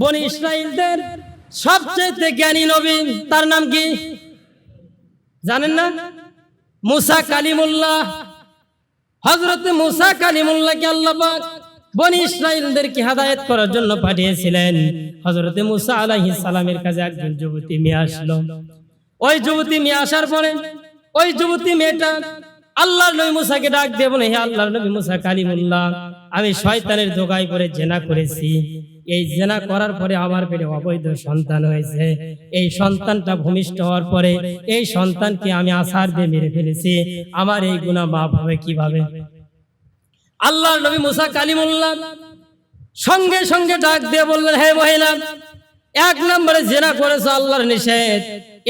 বনি ইসরায়েলদের সবচেয়ে জ্ঞানী নবী, তার নাম কি? জানেন না? মুসা কালিমুল্লাহ। হজরত মুসা কালিমুল্লাহকে আল্লাহ পাক বনি ইসরায়েলদেরকে হেদায়েত করার জন্য পাঠিয়েছিলেন। হজরতে মুসা আলাইহিস সালামের কাছে একজন যুবতী মেয়ে আসলো। ওই যুবতী মেয়ে আসার পরে ওই যুবতী মেয়েটা আল্লাহর নবী মুসাকে ডাক দিয়ে বলে, হে আল্লাহর নবী মুসা কালিমুল্লাহ, আমি শয়তানের দোগায় করে জেনা করেছি। এই জেনা করার পরে আমার পেটে অবৈধ সন্তান হয়েছে। এই সন্তানটা ভূমিষ্ঠ হওয়ার পরে এই সন্তানকে আমি আসার দিয়ে মেরে ফেলেছি। আমার এই গুণা মাপ হবে কীভাবে? আল্লাহর নবী মুসা কালিমুল্লাহ সঙ্গে সঙ্গে ডাক দিয়ে বললেন, হে মহিলা, এক নম্বরে জেনা করেছ আল্লাহর নিষেধ,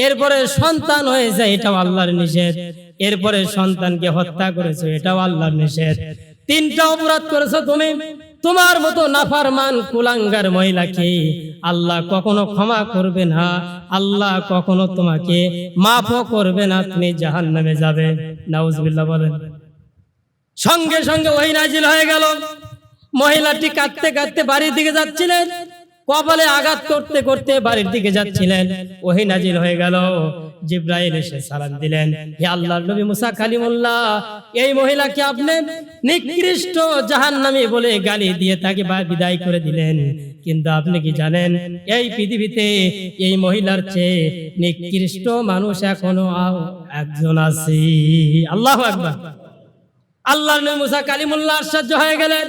এরপরে সন্তান হয়েছে, এটাও আল্লাহর নিষেধ, এরপরে সন্তানকে হত্যা করেছ, এটাও আল্লাহর নিষেধ। তিনটা অপরাধ করেছ তুমি তোমার মতো নাফারমান কুলাঙ্গার মহিলাকে আল্লাহ কখনো ক্ষমা করবে না। আল্লাহ কখনো তোমাকে মাফও করবে না। তুমি জাহান্নামে যাবে। নাউজুবিল্লাহ বলেন। সঙ্গে সঙ্গে ওই নাজিল হয়ে গেল। মহিলাটি কাঁদতে কাঁদতে বাড়ির দিকে যাচ্ছিলেন। কপালে আঘাত করতে করতে বাড়ির দিকে যাচ্ছিলেন। ওহি নাজিল হয়ে গেল। জিব্রাইল এসে সালাম দিলেন, হে আল্লাহর নবী মুসা কালিমুল্লাহ, এই মহিলাকে আপনি নিকৃষ্ট জাহান্নামী বলে গালি দিয়ে তাকে বিদায় করে দিলেন। কিন্তু আপনি কি জানেন, এই পৃথিবীতে এই মহিলার চেয়ে নিকৃষ্ট মানুষ এখনও একজন আছে। আল্লাহ আকবার। আল্লাহ নবী মুসা কালিমুল্লাহ আশ্চর্য হয়ে গেলেন।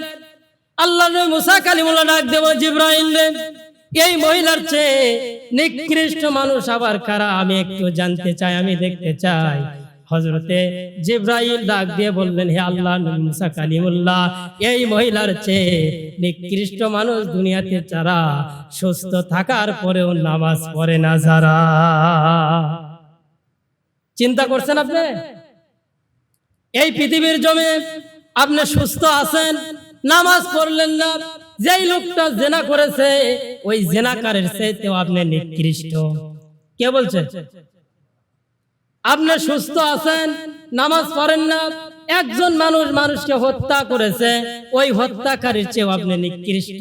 আল্লাহ নবী মুসা কালিমুল্লাহ ডাক দেব জিব্রাইল এই মহিলার চেয়ে নিকৃষ্ট মানুষ আবার কারা? আমি একটু জানতে চাই, আমি দেখতে চাই। হজরতে জিব্রাইল ডাক দিয়ে বললেন, হে আল্লাহ মুসা কালিমুল্লাহ, এই মহিলার চেয়ে নিকৃষ্ট মানুষ দুনিয়াতে যারা সুস্থ থাকার পরেও নামাজ পড়ে না, যারা চিন্তা করছেন আপনি? এই পৃথিবীর জমে আপনি সুস্থ আছেন, নামাজ পড়লেন না যেই লোকটা জেনা করেছে, ওই জেনাকারের চাইতেও আপনি নিকৃষ্ট। কে বলছে? আপনি সুস্থ আছেন, নামাজ পড়েন না, একজন মানুষ মানুষকে হত্যা করেছে, ওই হত্যাকারীর চেয়েও আপনি নিকৃষ্ট।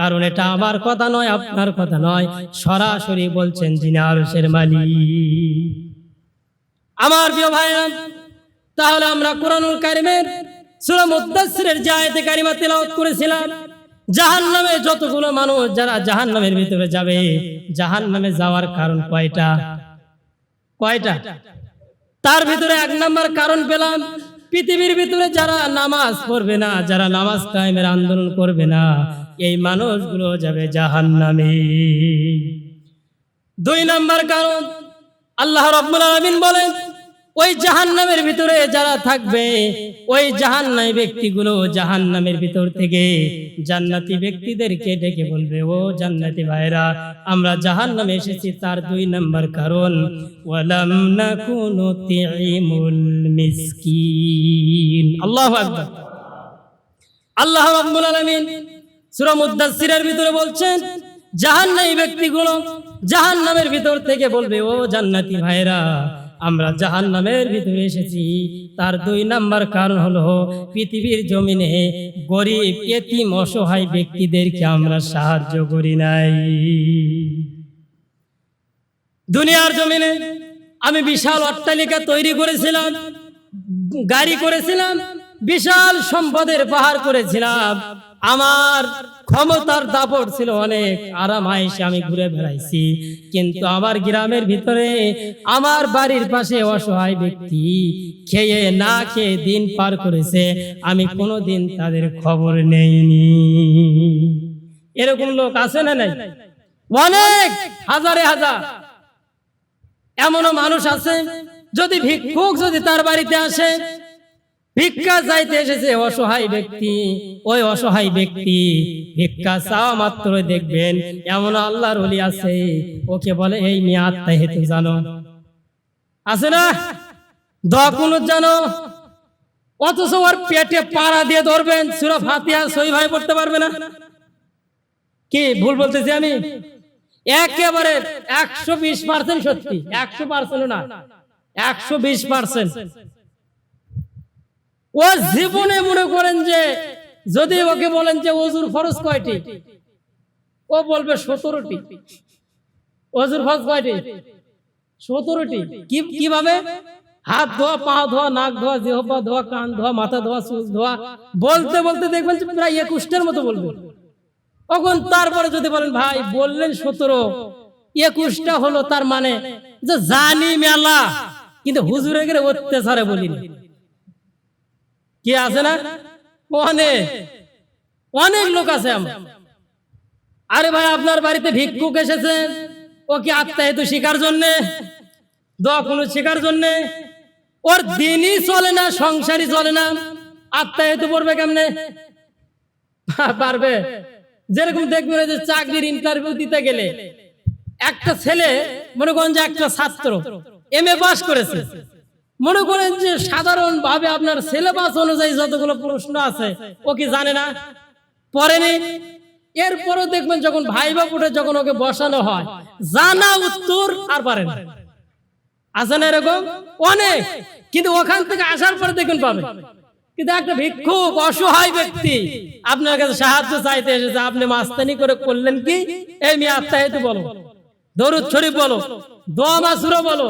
কারণ এটা আমার কথা নয়, আপনার কথা নয়, সরাসরি বলছেন যিনি আরশের মালিক। আমার প্রিয় ভাইরা, তাহলে আমরা কোরআনুল কারিমের সূরা মুদ্দাসসিরের যে আয়াতে কারিমা তেলাওয়াত করেছিলাম জাহান্নামে যতগুলো মানুষ যারা জাহান্নামের ভিতরে যাবে, জাহান্নামে যাওয়ার কারণ কয়টা? কয়টা? তার ভিতরে এক নাম্বার কারণ পেলাম, পৃথিবীর ভিতরে যারা নামাজ পড়বে না, যারা নামাজ কায়েমের আন্দোলন করবে না, এই মানুষগুলো যাবে জাহান্নামে। দুই নাম্বার কারণ, আল্লাহ রব্বুল আলামিন বলেন ওই জাহান্নামের ভিতরে যারা থাকবে, ওই জাহান্নামী ব্যক্তিগুলো জাহান্নামের ভিতর থেকে জান্নাতি ব্যক্তিদেরকে ডেকে বলবে, ও জান্নাতি ভাইরা আমরা জাহান্নামে এসেছি তার দুই নম্বর কারণ, ওয়ালাম তিইমুল মিসকিন। আল্লাহু আল্লাহ রাব্বুল আলামিন সূরা ভিতরে বলছেন, জাহান্নামী ব্যক্তিগুলো জাহান্নামের ভিতর থেকে বলবে, ও জান্নাতি ভাইরা আমরা জাহান্নামের ভিতরে এসেছি। তার দুই নাম্বার কারণ হলো, পৃথিবীর জমিনে গরিব, এতিম, অসহায় ব্যক্তিদেরকে আমরা সাহায্য করি নাই। দুনিয়ার জমিনে আমি বিশাল অট্টালিকা তৈরি করেছিলাম, গাড়ি করেছিলাম, বিশাল সম্পদের পাহাড় করেছিলাম। আমার ক্ষমতার দাপট ছিল অনেক। আরাম আয়েসে আমি ঘুরে বেড়াইছি। কিন্তু আমার গ্রামের ভিতরে আমার বাড়ির পাশে অসহায় ব্যক্তি খেয়ে না খেয়ে দিন পার করেছে। আমি কোনোদিন তাদের খবর নেইনি। এরকম লোক আছে না নাই? অনেক, হাজারে হাজার। এমনও মানুষ আছে, যদি ভিক্ষুক যদি তার বাড়িতে আসে ভিক্ষা চাইতে এসেছে অসহায় ব্যক্তি। ওই অসহায় ব্যক্তি ভিক্ষা চাওয়া মাত্র দেখবেন, এমন আল্লাহর ওলি আছে। ওকে বলে, এই মেয়ে আত্মা হেতু জানো। আছে না? দকুন জানো। অথচ ওর পেটে পাড়া দিয়ে ধরবেন, সুরা ফাতিয়া সই ভাই পড়তে পারবে না। কি ভুল বলতেছি আমি? একেবারে একশো বিশ পার্সেন্ট সত্যি। একশো পার্সেন্ট না, একশো বিশ পার্সেন্ট ও জীবনে মনে করেন যে, যদি ওকে বলেন যে ওজুর ফরজ কয়টি? ও বলবে সতেরোটি। অজুর ফজ কয়টি? সতেরোটি। কীভাবে? হাত ধোয়া, পা ধোয়া, নাক ধোয়া জিহবা ধোয়া, কান ধোয়া, মাথা ধোয়া, চুল ধোয়া। বলতে বলতে দেখবেন প্রায় একুশটার মতো বলবেন তখন তারপরে যদি বলেন, ভাই, বললেন সতেরো, একুশটা হলো তার মানে যে জানি মেলা, কিন্তু হুজুরে গেলে অত্যাচারে বলিনি। কি আছে না? অনেক। অনেক লোক আছে আমার। আরে ভাই, আপনার বাড়িতে ভিক্ষুক এসেছে। ও কি আত্মাহিত শিকার জন্যে? কোনো শিকার জন্যে। ওর দিনই চলে না, সংসারই চলে না। আত্মাহিত পড়বে কেমনে? পারবে। যেরকম দেখবেন যে চাকরির ইন্টারভিউ দিতে গেলে একটা ছেলে, মনে করেন যে একটা ছাত্র এম এ পাস করেছে। মনে করেন যে সাধারণ ভাবে আপনার সিলেবাস অনুযায়ী যতগুলো প্রশ্ন আছে, ও কি জানে না? পড়েনি? এরপরও দেখবেন যখন ভাই বা পুটে যখন ওকে বসানো হয়, জানা উত্তর আর পারে না। আছে না এরকম? অনেক। কিন্তু ওখান থেকে আসার পরে দেখুন পাবে। কিন্তু একটা ভিক্ষুক অসহায় ব্যক্তি আপনার কাছে সাহায্য চাইতে এসেছে, আপনি মাস্তানি করে করলেন কি? এই মেয়ে আত্মাহিত বলো। দরুদ শরীফ বলো। দোয়া মাসুরো বলো।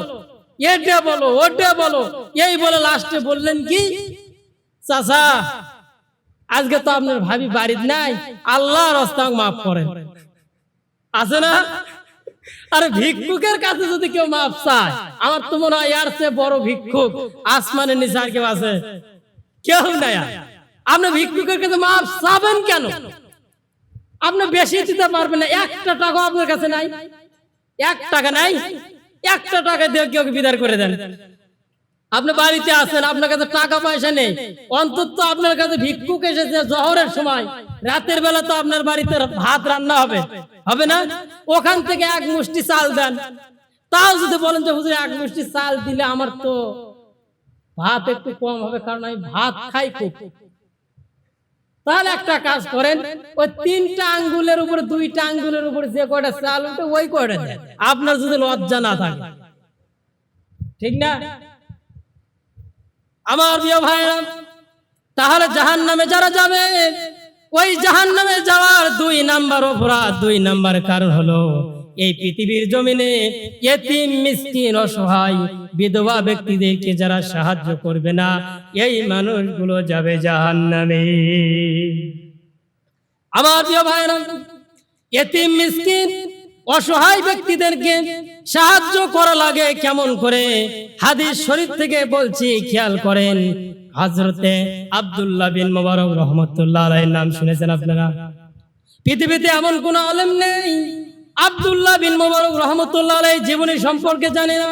এটা বলো, ওটা বলো। এই বলে লাস্টে বললেন কি? চাচা, আজকে তো আপনার ভাবি বাড়িতে নাই আল্লাহ রস্তাং মাফ করেন। আছে না? আরে ভিক্ষুকের কাছে যদি কেউ মাপ চায়, আমার তো মনে হয় এর চেয়ে বড় ভিক্ষুক আসমানের নিচে আর কেউ আছে। কেউ নাই আপনি ভিক্ষুকের কাছে মাপ চাবেন কেন? আপনি বেশি দিতে পারবেন না, একটা টাকা আপনার কাছে নাই। এক টাকা নাই একটা টাকা দিয়ে কেউ বিদার করে দেন? আপনি বাড়িতে আছেন, আপনার কাছে টাকা পয়সা নেই। অন্তত আপনার কাছে ভিক্ষুক এসেছে জহরের সময়। রাতের বেলা তো আপনার বাড়িতে ভাত রান্না হবে। হবে না? ওখান থেকে এক মুষ্টি চাল দেন। তাও যদি বলেন যে, হুজুর, এক মুষ্টি চাল দিলে আমার তো ভাত একটু কম হবে, কারণ আমি ভাত খাই খুব। তাহলে একটা কাজ করেন, ওই তিনটা আঙ্গুলের উপর, দুইটা আঙ্গুলের উপর যে কয়টা চাল উঠে ওই কয়টা দেন। আপনার যদি লজ্জা না থাকে। ঠিক না? আমার প্রিয় ভাইরা তাহলে জাহান নামে যারা যাবে, ওই জাহান নামে যাওয়ার দুই নাম্বার অপরাধ, দুই নাম্বার কারণ হলো এই পৃথিবীর জমিনে এতিম, মিসকিন, অসহায় বিধবা ব্যক্তিদেরকে যারা সাহায্য করবে না, এই মানুষগুলো যাবে জাহান নামে আমার প্রিয় ভাইরা এতিম, মিসকিন, অসহায় ব্যক্তিদেরকে সাহায্য করা লাগে কেমন করে? হাদিস শরীফ থেকে বলছি, খেয়াল করেন হজরতে আব্দুল্লাহ বিন মোবারক রহমতুল্লাহ নাম শুনেছেন আপনারা? পৃথিবীতে এমন কোন আলেম নেই আব্দুল্লাহ বিন মোবারক রহমতুল্লাহ আলাই জীবনী সম্পর্কে জানে না